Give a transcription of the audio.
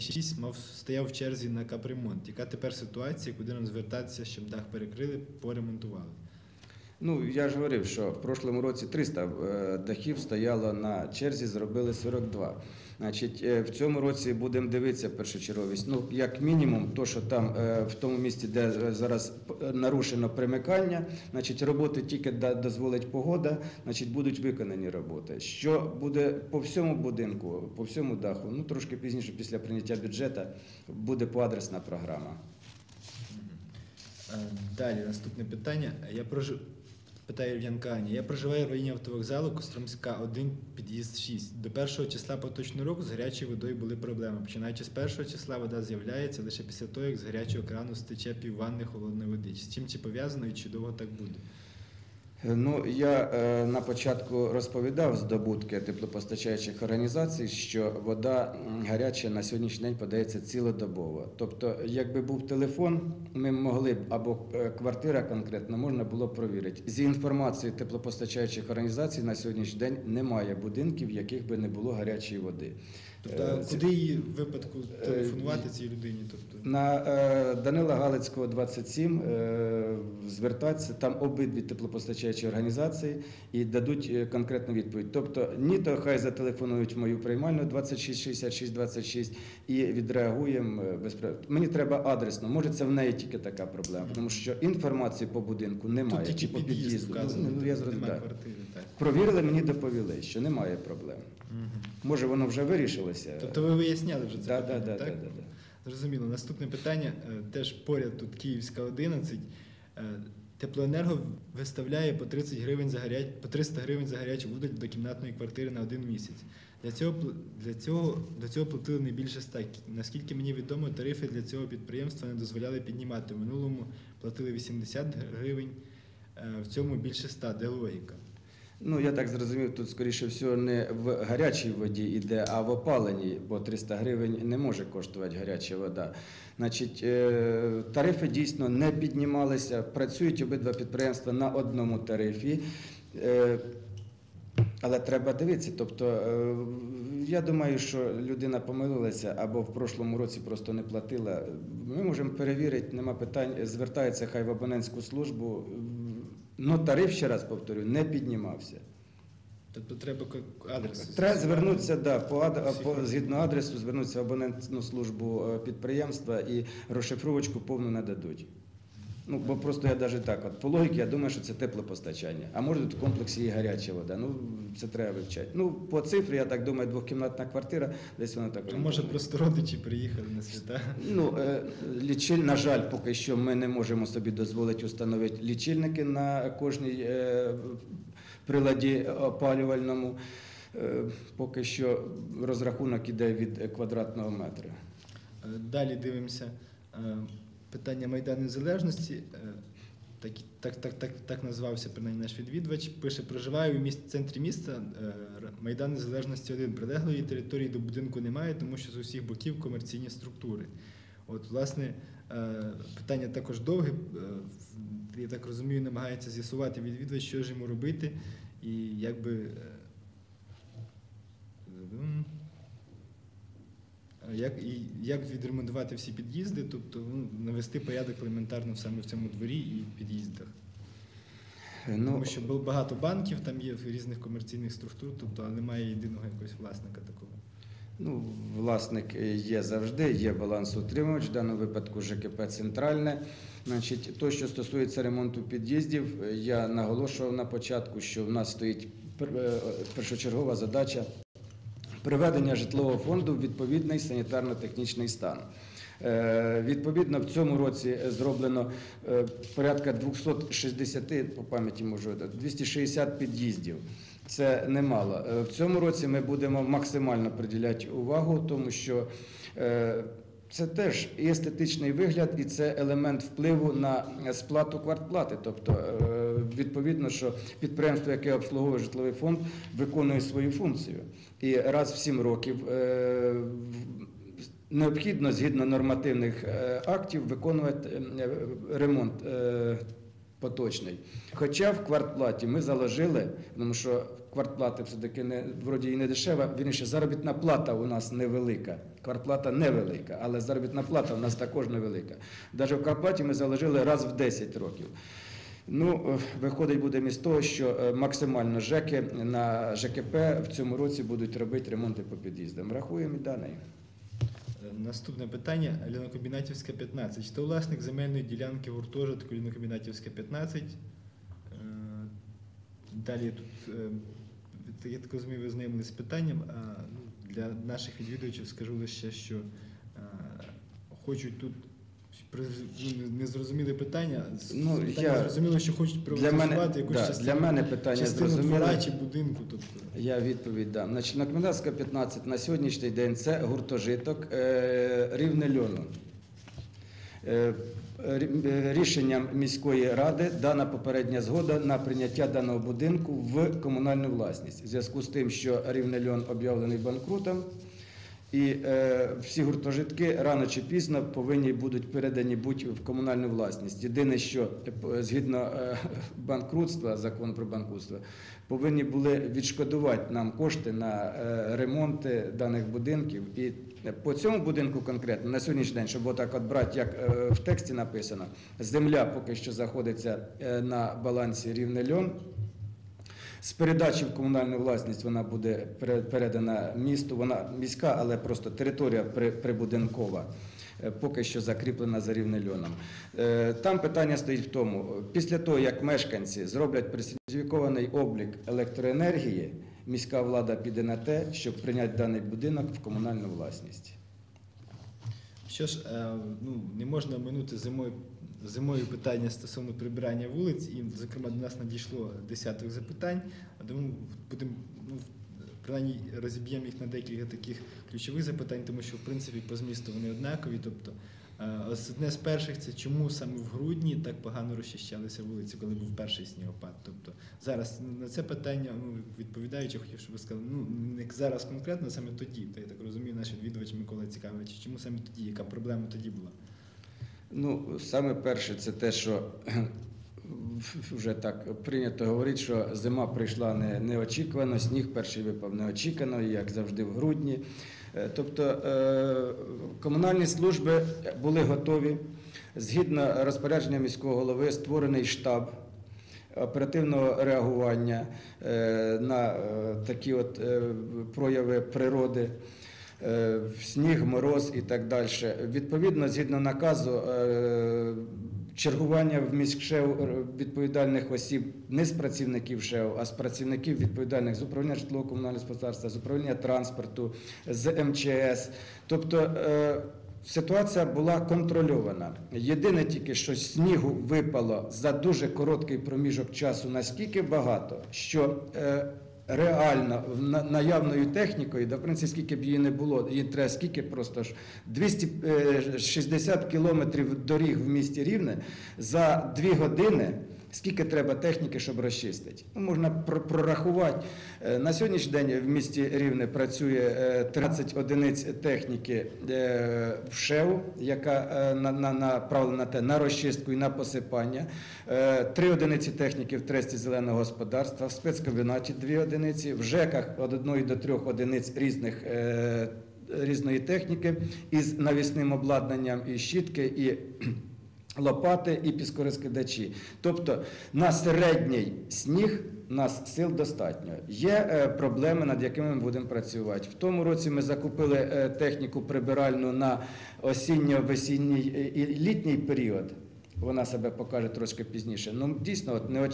6 мав стояв в черзі на капремонт. Яка тепер ситуація, куди нам звертатися, щоб дах перекрили, поремонтували? Ну, я ж говорив, що в прошлому році 300 е, дахів стояло на черзі, зробили 42. Значить, е, в цьому році будемо дивитися першочерговість. Ну, як мінімум, то, що там е, в тому місці, де е, зараз нарушено примикання, значить, роботи тільки дозволить погода, значить, будуть виконані роботи. Що буде по всьому будинку, по всьому даху, ну трошки пізніше, після прийняття бюджету, буде поадресна програма. Далі, наступне питання. Я прожив... Питає Янка Аня. Я проживаю в районі автовокзалу Костромська 1, під'їзд 6. До першого числа поточного року з гарячою водою були проблеми. Починаючи з першого числа вода з'являється лише після того, як з гарячого крану стече пів ванни холодної води. З чим чи пов'язано і чи довго так буде? Ну, я е, на початку розповідав здобутки теплопостачаючих організацій, що вода гаряча на сьогоднішній день подається цілодобово. Тобто, якби був телефон, ми могли б або е, квартира конкретно можна було б провірити. Зі інформацією теплопостачаючих організацій на сьогоднішній день немає будинків, в яких би не було гарячої води. Тобто, Е, куди її в випадку телефонувати цій людині? Тобто, На е, Данила Галицького 27 е, звертатися там обидві теплопостачаючі організації і дадуть е, конкретну відповідь. Тобто, ні, то хай зателефонують в мою приймальну 26 66 26 і відреагуємо е, без. Мені треба адресно. Може, це в неї тільки така проблема, тому що інформації по будинку немає. тут чи по під'їзд під'їзду. вказано, Ну, ну, я тобто зрозумів. немає квартири. Так. Провірили, мені доповіли, що немає проблем. Мгм. Може, воно вже вирішилося. Тобто ви виясняли вже це Да, питання, да, да, так? да, да, да. Зрозуміло. Наступне питання, е, теж поряд тут Київська 11. Е, Теплоенерго виставляє по 30 гривень за гаряч... по 300 гривень за гарячу воду до кімнатної квартири на один місяць. Для цього для цього до цього платили не більше 100. Наскільки мені відомо, тарифи для цього підприємства не дозволяли піднімати. В минулому платили 80 гривень, е, в цьому більше 100. Де логіка? Ну, я так зрозумів, тут, скоріше всього, не в гарячій воді йде, а в опаленій, бо 300 гривень не може коштувати гаряча вода. Значить, е, тарифи дійсно не піднімалися, працюють обидва підприємства на одному тарифі. Е, Але треба дивитися. Тобто, е, я думаю, що людина помилилася або в прошлому році просто не платила. Ми можемо перевірити, нема питань. Звертається хай в абонентську службу. Ну, тариф, ще раз повторю, не піднімався. Тобто треба адрес. Треба звернутися да, по, ад- по згідно адресу, звернутися в абонентну службу е, підприємства і розшифровочку повну не дадуть. Ну, бо просто я навіть так, от, по логіці, я думаю, що це теплопостачання. А може тут в комплексі і гаряча вода. Ну, це треба вивчати. Ну, по цифрі, я так думаю, двохкімнатна квартира, десь вона так. Ну, може, просто родичі приїхали на свята. Ну, е, лічиль, на жаль, поки що ми не можемо собі дозволити встановити лічильники на кожній е, приладі опалювальному. Е, Поки що розрахунок іде від квадратного метра. Далі дивимося питання Майдану Незалежності. Е, Так, так, так, так, так назвався принаймні наш відвідувач. Пише: проживаю у міст, центрі міста е, Майдан Незалежності 1. Прилеглої території до будинку немає, тому що з усіх боків комерційні структури. От, власне, е, питання також довге. Я так розумію, намагається з'ясувати відвідувач, що ж йому робити, і якби. е, м, а Як, і як відремонтувати всі під'їзди, тобто ну, навести порядок елементарно саме в цьому дворі і під'їздах. Ну, Тому що було багато банків, там є різних комерційних структур, тобто а немає єдиного якогось власника такого. Ну, власник є завжди, є балансоутримувач, в даному випадку ЖКП Центральне. Значить, то, що стосується ремонту під'їздів, я наголошував на початку, що в нас стоїть е, першочергова задача приведення житлового фонду в відповідний санітарно-технічний стан. Е, Відповідно, в цьому році зроблено е, порядка 260, по пам'яті можу, 260 під'їздів. Це немало. Е, В цьому році ми будемо максимально приділяти увагу, тому що е, це теж і естетичний вигляд, і це елемент впливу на сплату квартплати. Тобто, е, відповідно, що підприємство, яке обслуговує житловий фонд, виконує свою функцію. І раз в сім років е, необхідно згідно нормативних е, актів виконувати е, ремонт. Поточний. Хоча в квартплаті ми заложили, тому що квартплата все-таки не, вроді і не дешева, вірніше, заробітна плата у нас невелика. Квартплата невелика, але заробітна плата у нас також невелика. Навіть в квартплаті ми заложили раз в 10 років. Ну, е, виходить будемо із того, що е, максимально ЖЕКи на ЖКП в цьому році будуть робити ремонти по під'їздам. Рахуємо і дане. Наступне питання. Лінокомбінатівська 15. Хто власник земельної ділянки гуртожитку Лінокомбінатівська 15? Е, Далі тут, е, я так розумію, ви знайомились з питанням. Ну, Для наших відвідувачів скажу лише, що е, хочуть тут ну, не зрозуміли питання. Ну, питання я- зрозуміло, що хочуть приватизувати якусь да, частину, для мене питання частину двора чи будинку. Тобто. Я відповідь дам. Значить, на Комендантська 15 на сьогоднішній день це гуртожиток е, рівне льону. Е, е, Рішенням міської ради дана попередня згода на прийняття даного будинку в комунальну власність. В зв'язку з тим, що рівне льон об'явлений банкрутом, і е, всі гуртожитки рано чи пізно повинні будуть передані бути в комунальну власність. Єдине, що е, згідно е, банкрутства, закон про банкрутство, повинні були відшкодувати нам кошти на е, ремонти даних будинків. І по цьому будинку конкретно на сьогоднішній день, щоб отак от брати, як е, в тексті написано, земля поки що знаходиться е, на балансі рівне льон. З передачі в комунальну власність вона буде передана місту. Вона міська, але просто територія прибудинкова. е, Поки що закріплена за рівнельоном. Е, Там питання стоїть в тому: після того, як мешканці зроблять присертифікований облік електроенергії, міська влада піде на те, щоб прийняти даний будинок в комунальну власність. Що ж, е, ну, не можна оминути зимою, зимою питання стосовно прибирання вулиць, і, зокрема, до нас надійшло десяток запитань, тому будемо, ну, принаймні розіб'ємо їх на декілька таких ключових запитань, тому що, в принципі, по змісту вони однакові. Тобто, е, одне з перших це чому саме в грудні так погано розчищалися вулиці, коли був перший снігопад. Тобто зараз на це питання, ну, відповідаючи, хотів, щоб ви сказали, ну не зараз конкретно, саме тоді. То я так розумію, наш відвідувач Микола цікавить, чому саме тоді, яка проблема тоді була? Ну, саме перше, це те, що вже так прийнято говорити, що зима прийшла не, неочікувано, сніг перший випав неочікувано, як завжди в грудні. Е, Тобто е, комунальні служби були готові. Згідно розпорядження міського голови, створений штаб оперативного реагування е, на такі от прояви природи. Е, Сніг, мороз і так далі. Відповідно, згідно наказу, е, чергування в міськшев е, відповідальних осіб не з працівників ШЕВ, а з працівників відповідальних з управління житлово-комунального господарства, з управління транспорту, з МЧС. Тобто ситуація була контрольована. Єдине тільки, що снігу випало за дуже короткий проміжок часу настільки багато, що реально наявною технікою, да в принципі, скільки б її не було, її треба скільки просто ж 260 кілометрів доріг в місті Рівне за дві години. Скільки треба техніки, щоб розчистити? Ну, можна прорахувати. Е, На сьогоднішній день в місті Рівне працює е, 13 одиниць техніки е, в ШЕУ, яка е, на- на- направлена на розчистку і на посипання. Е, Три одиниці техніки в тресті зеленого господарства, в спецкомбінаті дві одиниці, в ЖЕКах від одної до трьох одиниць різних. е, Різної техніки із навісним обладнанням і щітки, і лопати і піскорозкидачі. Тобто на середній сніг нас сил достатньо. Є е, проблеми, над якими ми будемо працювати. В тому році ми закупили е, техніку прибиральну на осінньо-весінній е, і літній період. Вона себе покаже трошки пізніше. Ну дійсно, от неочікувано.